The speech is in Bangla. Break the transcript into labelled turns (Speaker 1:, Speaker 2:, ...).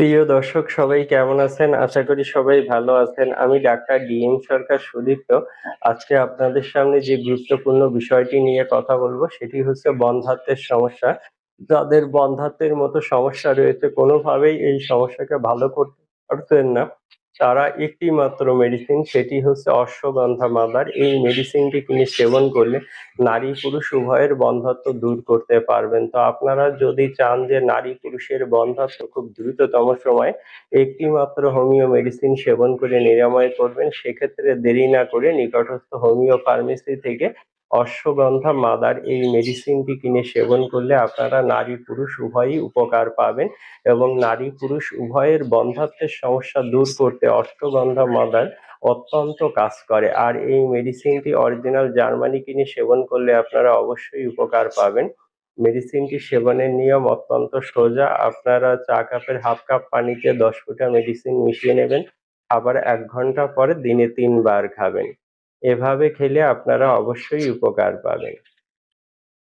Speaker 1: প্রিয় দর্শক সবাই কেমন আছেন? আশা করি সবাই ভালো আছেন। আমি ডাক্তার ডিএম সরকার সুদীপ্ত। আজকে আপনাদের সামনে যে গুরুত্বপূর্ণ বিষয়টি নিয়ে কথা বলব সেটি হচ্ছে বন্ধাত্মের সমস্যা। যাদের বন্ধাত্মের মতো সমস্যা রয়েছে কোনোভাবেই এই সমস্যাকে ভালো করতে পারতেন না, তারা একটি মাত্র মেডিসিন সেটি হচ্ছে অশ্বগন্ধা মাদার। এই মেডিসিনটি কিনে সেবন করলে নারী পুরুষ উভয়ের বন্ধ্যাত্ব দূর করতে পারবেন। তো আপনারা যদি চান যে নারী পুরুষের বন্ধ্যাত্ব খুব দ্রুততম সময়ে একটি মাত্র হোমিও মেডিসিন সেবন করে নিরাময় করবেন, সেক্ষেত্রে দেরি না করে নিকটস্থ হোমিও ফার্মেসি থেকে অশ্বগন্ধা মাদার এই মেডিসিনটি কিনে সেবন করলে আপনারা নারী পুরুষ উভয়ই উপকার পাবেন এবং নারী পুরুষ উভয়ের বন্ধাত্বের সমস্যা দূর করতে অশ্বগন্ধা মাদার অত্যন্ত কাজ করে। আর এই মেডিসিনটি অরিজিনাল জার্মানি কিনে সেবন করলে আপনারা অবশ্যই উপকার পাবেন। মেডিসিনটি সেবনের নিয়ম অত্যন্ত সোজা। আপনারা চা কাপের হাফ কাপ পানিতে দশ ফুটা মেডিসিন মিশিয়ে নেবেন। আবার এক ঘণ্টা পরে দিনে তিনবার খাবেন। এভাবে খেলে আপনারা অবশ্যই উপকার পাবেন।